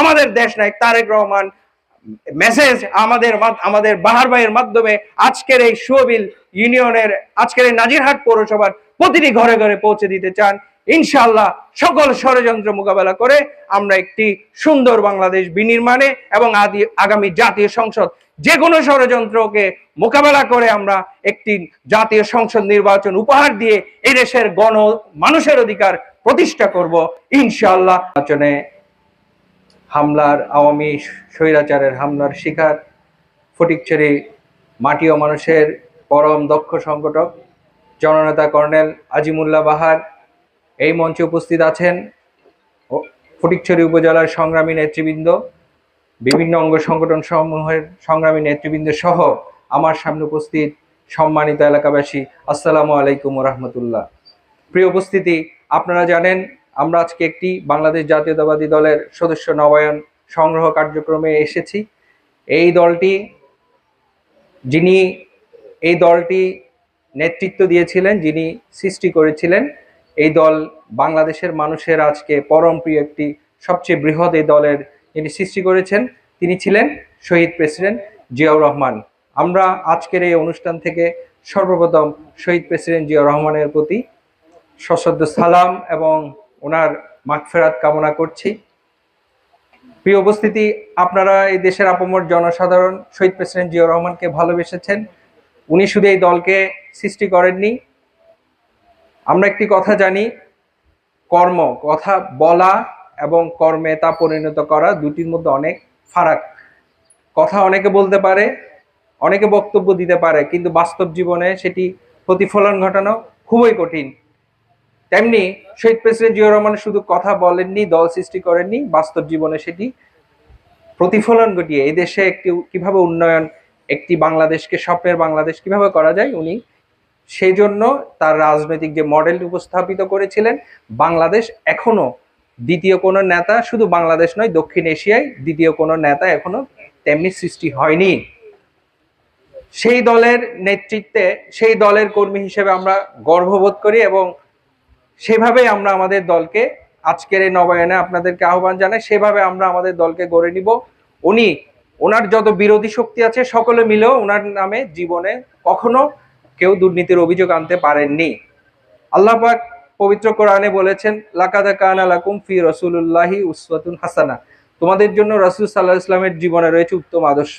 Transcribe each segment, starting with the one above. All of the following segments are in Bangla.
আমাদের দেশ নায়ক তারেক রহমান মেসেজ আমাদের আমাদের বাহার ভাইয়ের মাধ্যমে আজকের এই সুবিল ইউনিয়নের, আজকের এই নাজিরহাট পৌরসভার প্রতিটি ঘরে ঘরে পৌঁছে দিতে চান। ইনশাল্লাহ সকল ষড়যন্ত্র মোকাবেলা করে আমরা একটি সুন্দর বাংলাদেশ বিনির্মাণে এবং আদি, আগামী জাতীয় সংসদ যে কোনো ষড়যন্ত্রকে মোকাবেলা করে আমরা একটি জাতীয় সংসদ নির্বাচন উপহার দিয়ে এই দেশের গণ মানুষের অধিকার প্রতিষ্ঠা করব। ইনশাল্লাহ নির্বাচনে হামলার আওয়ামী স্বৈরাচারের হামলার শিকার ফটিকছড়ি মাটি ও মানুষের পরম দক্ষ সংগঠক, জননেতা কর্নেল আজিমুল্লাহ বাহার এই মঞ্চে উপস্থিত আছেন ফটিকছড়ি উপজেলার সংগ্রামী নেতৃবৃন্দ, বিভিন্ন অঙ্গ সংগঠন সমূহের সংগ্রামী নেতৃবৃন্দ সহ আমার সামনে উপস্থিত সম্মানিত এলাকাবাসী, আসসালামু আলাইকুম রহমতুল্লাহ। প্রিয় উপস্থিতি, আপনারা জানেন আমরা আজকে একটি বাংলাদেশ জাতীয়তাবাদী দলের সদস্য নবায়ন সংগ্রহ কার্যক্রমে এসেছি। এই দলটি, যিনি এই দলটি নেতৃত্ব দিয়েছিলেন, যিনি সৃষ্টি করেছিলেন, এই দল বাংলাদেশের মানুষের আজকে পরম প্রিয় একটি, সবচেয়ে বৃহৎ এই দলের যিনি সৃষ্টি করেছেন, তিনি ছিলেন শহীদ প্রেসিডেন্ট জিয়াউর রহমান। আমরা আজকের এই অনুষ্ঠান থেকে সর্বপ্রথম শহীদ প্রেসিডেন্ট জিয়াউর রহমানের প্রতি সশ্রদ্ধ সালাম এবং ওনার মাগফেরাত কামনা করছি। প্রিয় উপস্থিতি, আপনারা এই দেশের আপমর জনসাধারণ, শহীদ প্রেসিডেন্ট জিয়াউর রহমানকে ভালোবেসেছেন। উনি শুধু এই দলকে সৃষ্টি করেননি। আমরা একটি কথা জানি, কর্ম, কথা বলা এবং কর্মে তা পরিণত করা দুটির মধ্যে অনেক ফারাক। কথা অনেকে বলতে পারে, অনেকে বক্তব্য দিতে পারে, কিন্তু বাস্তব জীবনে সেটি প্রতিফলন ঘটানো খুবই কঠিন। তেমনি শহীদ প্রেসিডেন্ট জিয়াউর রহমান শুধু কথা বলেননি, দল সৃষ্টি করেননি, বাস্তব জীবনে সেটি প্রতিফলন ঘটিয়ে এই দেশে একটি কীভাবে উন্নয়ন, একটি বাংলাদেশকে, স্বপ্নের বাংলাদেশ কীভাবে করা যায়, উনি সেই জন্য তার রাজনৈতিক যে মডেল উপস্থাপিত করেছিলেন, বাংলাদেশ এখনও দ্বিতীয় কোনো নেতা শুধু বাংলাদেশ নয়, দক্ষিণ এশিয়ায় দ্বিতীয় কোনো নেতা এখনও তেমনি সৃষ্টি হয়নি। সেই দলের নেতৃত্বে, সেই দলের কর্মী হিসেবে আমরা গর্ববোধ করি এবং সেভাবে আমরা আমাদের দলকে আজকের এই নবায়নে আপনাদেরকে আহ্বান জানাই, সেভাবে আমরা আমাদের দলকে গড়ে নিব। উনি, ওনার যত বিরোধী শক্তি আছে, সকলে মিলেও ওনার নামে জীবনে কখনো কেউ দুর্নীতির অভিযোগ আনতে পারেননি। আল্লাহ পবিত্র কোরআনে বলেছেন, লাকাদা কানা লাকুম ফি রসুল্লাহি উসওয়াতুন হাসানা। তোমাদের জন্য রসুল সাল্লাহ ইসলামের জীবনে রয়েছে উত্তম আদর্শ।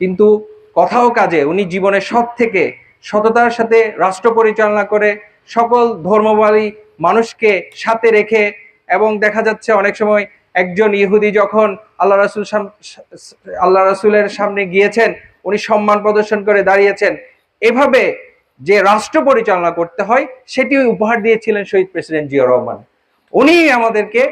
কিন্তু কথাও কাজে উনি জীবনে সব থেকে সততার সাথে রাষ্ট্র পরিচালনা করে সকল ধর্মবাদী মানুষকে সাথে রেখে এবং দেখা যাচ্ছে অনেক সময় একজন ইহুদি যখন আল্লাহ রাসুল আল্লাহ রাসুলের সামনে গিয়েছেন, উনি সম্মান প্রদর্শন করে দাঁড়িয়েছেন। এভাবে যে রাষ্ট্র পরিচালনা করতে হয় সেটি উপহার দিয়েছিলেন শহীদ প্রেসিডেন্ট জিয়া রহমান। উনি আমাদেরকে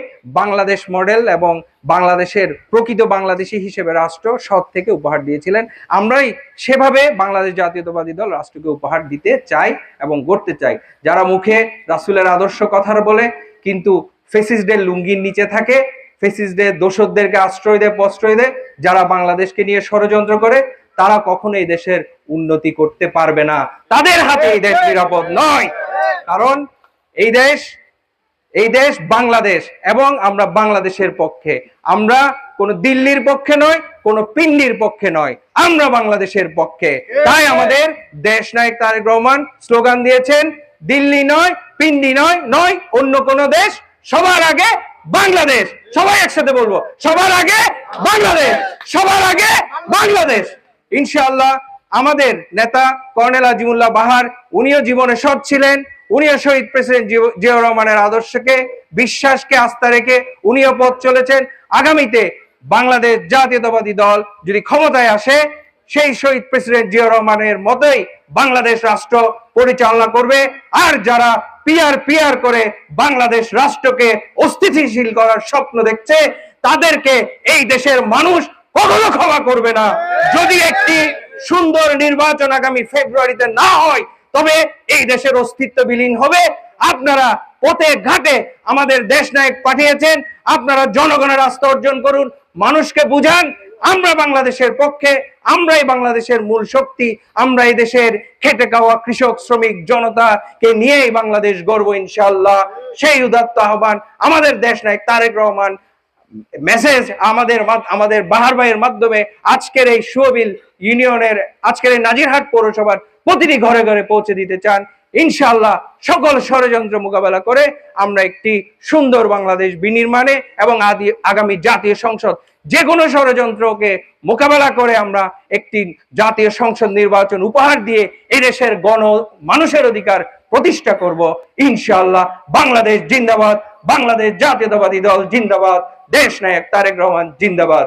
বাংলাদেশ মডেল এবং বাংলাদেশের প্রকৃত বাংলাদেশি হিসেবে রাষ্ট্র সৎ থেকে উপহার দিয়েছিলেন। আমরাই সেভাবে বাংলাদেশ জাতীয়তাবাদী দল রাষ্ট্রকে উপহার দিতে চাই এবং গড়তে চাই। যারা মুখে রাসুলের আদর্শ কথার বলে, কিন্তু ফেসিসদের লুঙ্গির নিচে থাকে ফেসিসদের দোষরদেরকে আশ্রয় দেয়, প্রশ্রয় দেয়, যারা বাংলাদেশকে নিয়ে ষড়যন্ত্র করে, তারা কখনো এই দেশের উন্নতি করতে পারবে না। তাদের হাতে এই দেশ নিরাপদ নয়। কারণ এই দেশ এই দেশ বাংলাদেশ এবং আমরা বাংলাদেশের পক্ষে। আমরা কোন দিল্লির পক্ষে নয় কোন পিন্ডির পক্ষে নয়। আমরা বাংলাদেশের পক্ষে। তাই আমাদের দেশ নায়ক তারেক রহমান স্লোগান দিয়েছেন দিল্লি নয় পিন্ডি নয় নয় অন্য কোন দেশ সবার আগে বাংলাদেশ। সবাই একসাথে বলব সবার আগে বাংলাদেশ সবার আগে বাংলাদেশ। ইনশাআল্লাহ আমাদের নেতা কর্নেল আজিমুল্লাহ বাহার উনিও জীবনে সৎ ছিলেন উনিও শহীদ প্রেসিডেন্ট জিয়া- জিয়াউর রহমানের আদর্শকে, বিশ্বাসকে আস্থা রেখে উনিও পথ চলেছেন। আগামীতে বাংলাদেশ জাতীয়তাবাদী দল যদি ক্ষমতায় আসে, সেই শহীদ প্রেসিডেন্ট জিয়াউর রহমানের মতোই বাংলাদেশ রাষ্ট্র পরিচালনা করবে। আর যারা পিয়ার পিয়ার করে বাংলাদেশ রাষ্ট্রকে অস্থিতিশীল করার স্বপ্ন দেখছে, তাদেরকে এই দেশের মানুষ কখনো ক্ষমা করবে না। যদি একটি সুন্দর নির্বাচন আগামী ফেব্রুয়ারিতে না হয় তবে এই দেশের অস্তিত্ব বিলীন হবে। আপনারা পথে ঘাটে আমাদের দেশ নায়ক পাঠিয়েছেন। আপনারা জনগণের আস্থা অর্জন করুন, মানুষকে বুঝান। আমরা বাংলাদেশের পক্ষে, আমরাই বাংলাদেশের মূল শক্তি। আমরা এই দেশের খেটে খাওয়া কৃষক, শ্রমিক, জনতাকে নিয়েই বাংলাদেশ গর্ব ইনশাল্লাহ সেই উদাত্ত আহ্বান আমাদের দেশ নায়ক তারেক রহমান মেসেজ আমাদের আমাদের বাহার ভাইয়ের মাধ্যমে আজকের এই সুবিল ইউনিয়নের, আজকের এই নাজিরহাট পৌরসভার প্রতিটি ঘরে ঘরে পৌঁছে দিতে চান। ইনশাআল্লাহ সকল ষড়যন্ত্র মোকাবেলা করে আমরা একটি সুন্দর বাংলাদেশ বিনির্মাণে এবং আদি আগামী জাতীয় সংসদ যে কোনো ষড়যন্ত্রকে মোকাবেলা করে আমরা একটি জাতীয় সংসদ নির্বাচন উপহার দিয়ে এই দেশের গণ মানুষের অধিকার প্রতিষ্ঠা করব। ইনশাআল্লাহ বাংলাদেশ জিন্দাবাদ, বাংলাদেশ জাতীয়তাবাদী দল জিন্দাবাদ, দেশ নায়ক তারেক রহমান জিন্দাবাদ।